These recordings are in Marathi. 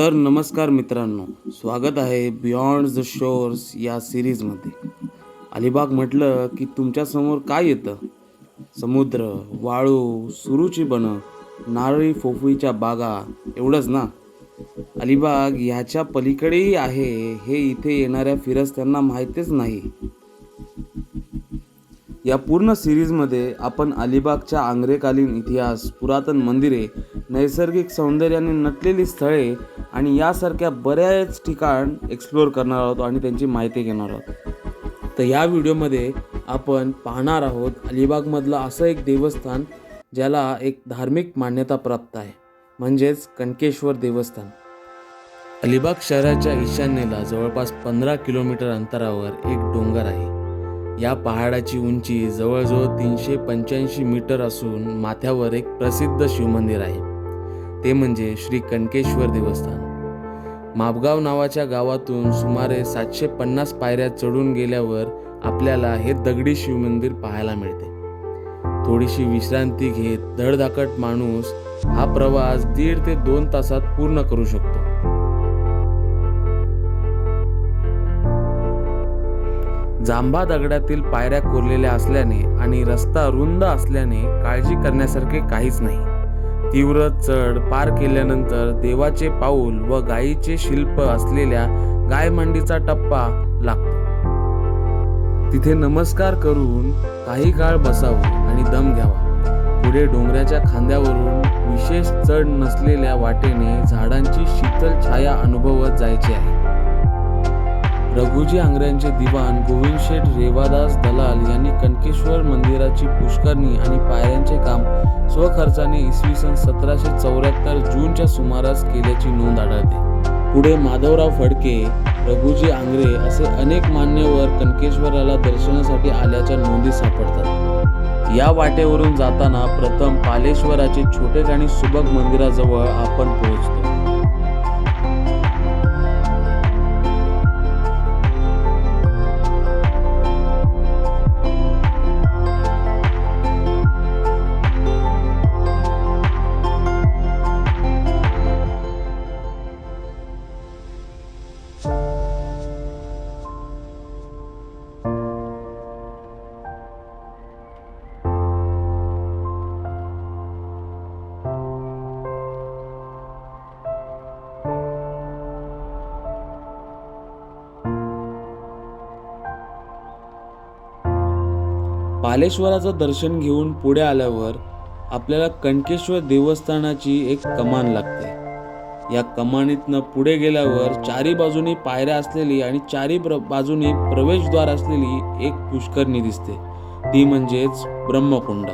तर नमस्कार मित्रांनो स्वागत आहे बियॉन्ड द शोर्स या सिरीजमध्ये. अलिबाग म्हटलं की तुमच्यासमोर काय येतं? समुद्र वाळू सुरूची बनं नारळी फोफळीच्या बागा एवढंच ना? अलिबाग ह्याच्या पलीकडेही आहे हे इथे येणाऱ्या फिरस्त्यांना माहीतच नाही. या पूर्ण सिरीजमध्ये आपण अलिबागच्या आंग्रेकालीन इतिहास पुरातन मंदिरे नैसर्गिक सौंदर्याने नटलेली स्थळे आणि यासारख्या बऱ्याच ठिकाण एक्सप्लोअर करणार आहोत आणि त्यांची माहिती घेणार आहोत. तर या व्हिडिओमध्ये आपण पाहणार आहोत अलिबागमधलं असं एक देवस्थान ज्याला एक धार्मिक मान्यता प्राप्त आहे म्हणजेच कणकेश्वर देवस्थान. अलिबाग शहराच्या ईशान्येला जवळपास पंधरा किलोमीटर अंतरावर एक डोंगर आहे. या पहाडाची उंची जवळजवळ तीनशे पंच्याऐंशी मीटर असून माथ्यावर एक प्रसिद्ध शिवमंदिर आहे. ते म्हणजे श्री कणकेश्वर देवस्थान. मापगाव नावाच्या गावातून सुमारे सातशे पन्नास पायऱ्या चढून गेल्यावर आपल्याला हे दगडी शिवमंदिर पाहायला मिळते. थोडीशी विश्रांती घेत धडधाकट माणूस हा प्रवास दीड ते दोन तासात पूर्ण करू शकतो. जांभा दगडातील पायऱ्या कोरलेल्या असल्याने आणि रस्ता रुंद असल्याने काळजी करण्यासारखे काहीच नाही. तीव्र चढ पार केल्यानंतर देवाचे पाऊल व गायीचे शिल्प असलेल्या गायमांडीचा टप्पा लागतो. तिथे नमस्कार करून काही काळ बसावं आणि दम घ्यावा. पुढे डोंगराच्या खांद्यावरून विशेष चढ नसलेल्या वाटेने झाडांची शीतल छाया अनुभवत जायची आहे. रघुजी आंग्र्यांचे दिवाण गोविंदशेठ रेवादास दलाल यांनी कणकेश्वर मंदिराची पुष्करणी आणि पायऱ्यांचे काम स्वखर्चाने इसवी सन सतराशे चौऱ्याहत्तर जूनच्या सुमारास केल्याची नोंद आढळते. पुढे माधवराव फडके रघुजी आंग्रे असे अनेक मान्यवर कणकेश्वराला दर्शनासाठी आल्याच्या नोंदी सापडतात. या वाटेवरून जाताना प्रथम पालेश्वराचे छोटे आणि सुबक मंदिराजवळ आपण पोहोचतो. बालेश्वराचं दर्शन घेऊन पुढे आल्यावर आपल्याला कणकेश्वर देवस्थानाची एक कमान लागते. या कमानीतनं पुढे गेल्यावर चारी बाजूनी पायऱ्या असलेली आणि चारी प्र बाजूनी प्रवेशद्वार असलेली एक पुष्करणी दिसते. ती म्हणजेच ब्रह्मकुंड.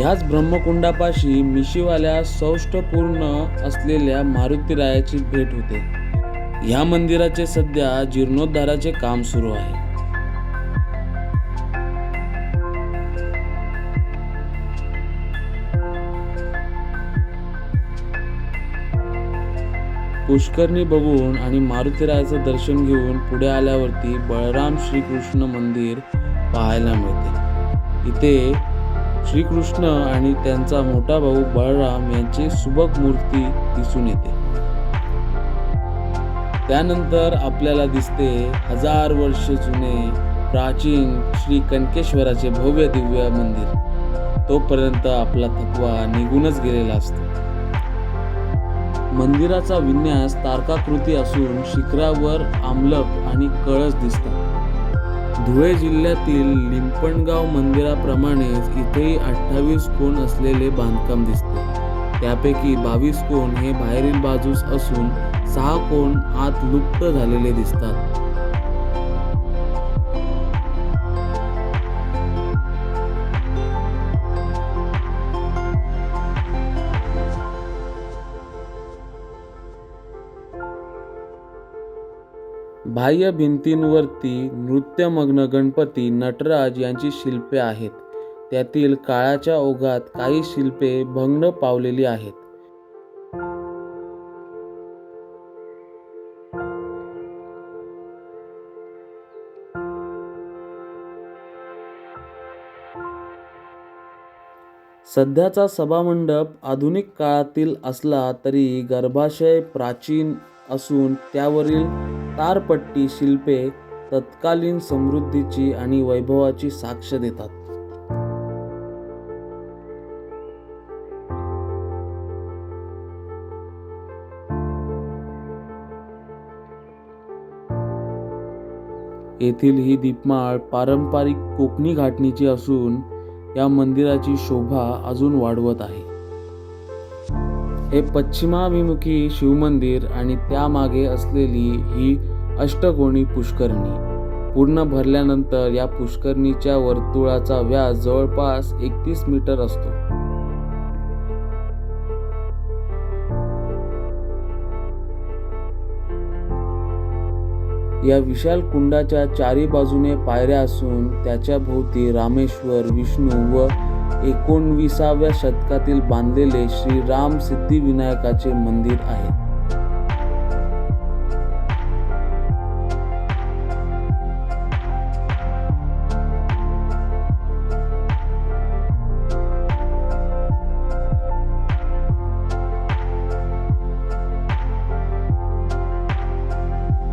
ह्याच ब्रह्मकुंडापाशी मिशीवाल्या सौष्ठपूर्ण असलेल्या मारुतीरायाची भेट होते. ह्या मंदिराचे सध्या जीर्णोद्धाराचे काम सुरू आहे. पुष्करणी बघून आणि मारुतीरायाचं दर्शन घेऊन पुढे आल्यावरती बळराम श्रीकृष्ण मंदिर पाहायला मिळते. इथे श्रीकृष्ण आणि त्यांचा मोठा भाऊ बळराम यांची सुबक मूर्ती दिसून येते. त्यानंतर आपल्याला दिसते हजार वर्ष जुने प्राचीन श्री कनकेश्वराचे भव्य दिव्य मंदिर. तोपर्यंत आपला थकवा निघूनच गेलेला असतो. मंदिराचा विन्यास तारकाकृती असून शिखरावर आमलक आणि कळस दिसतात. धुळे जिल्ह्यातील लिंपणगाव मंदिराप्रमाणेच इथेही अठ्ठावीस कोण असलेले बांधकाम दिसते. त्यापैकी बावीस कोण हे बाहेरील बाजूस असून सहा कोण आत लुप्त झालेले दिसतात. बाह्य भिंतींवरती नृत्यमग्न गणपती नटराज यांची शिल्पे आहेत. त्यातील काळाच्या ओघात काही शिल्पे भंगण पावलेली आहेत. सध्याचा सभामंडप आधुनिक काळातील असला तरी गर्भाशय प्राचीन असून त्यावरील तारपट्टी शिल्पे तत्कालीन समृद्धीची आणि वैभवाची साक्ष देतात. येथील ही दीपमाळ पारंपरिक कोकणी घाटणीची असून या मंदिराची शोभा अजून वाढवत आहे. हे पश्चिमाभिमुखी शिवमंदिर आणि त्यामागे असलेली ही अष्टकोणी पुष्करणी. पूर्ण भरल्यानंतर या पुष्करणीच्या वर्तुळाचा व्यास जवळपास एकतीस मीटर असतो. या विशाल कुंडाच्या चारी बाजूने पायऱ्या असून त्याच्या भोवती रामेश्वर विष्णू व एकोणविसाव्या शतकातील बांधलेले श्री राम सिद्धिविनायकाचे मंदिर आहे.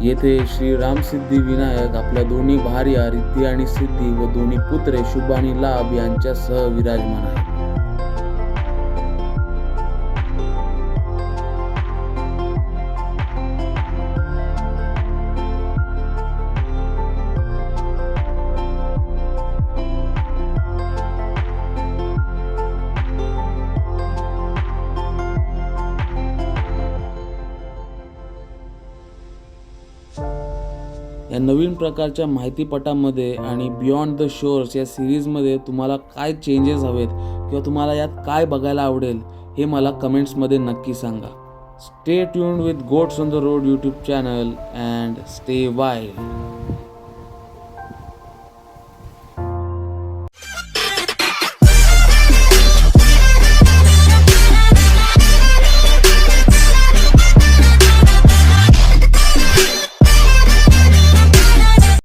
येथे श्री रामसिद्धी विनायक आपल्या दोन्ही भार्या रिद्धी आणि सिद्धी व दोन्ही पुत्रे शुभ आणि लाभ यांच्यासह विराजमान आहेत. या नवीन प्रकारच्या माहितीपटामध्ये आणि बियॉन्ड द शोर्स या सिरीजमध्ये तुम्हाला काय चेंजेस हवेत किंवा तुम्हाला यात काय बघायला आवडेल हे मला कमेंट्समध्ये नक्की सांगा. Stay tuned with goats on the road YouTube channel and stay wild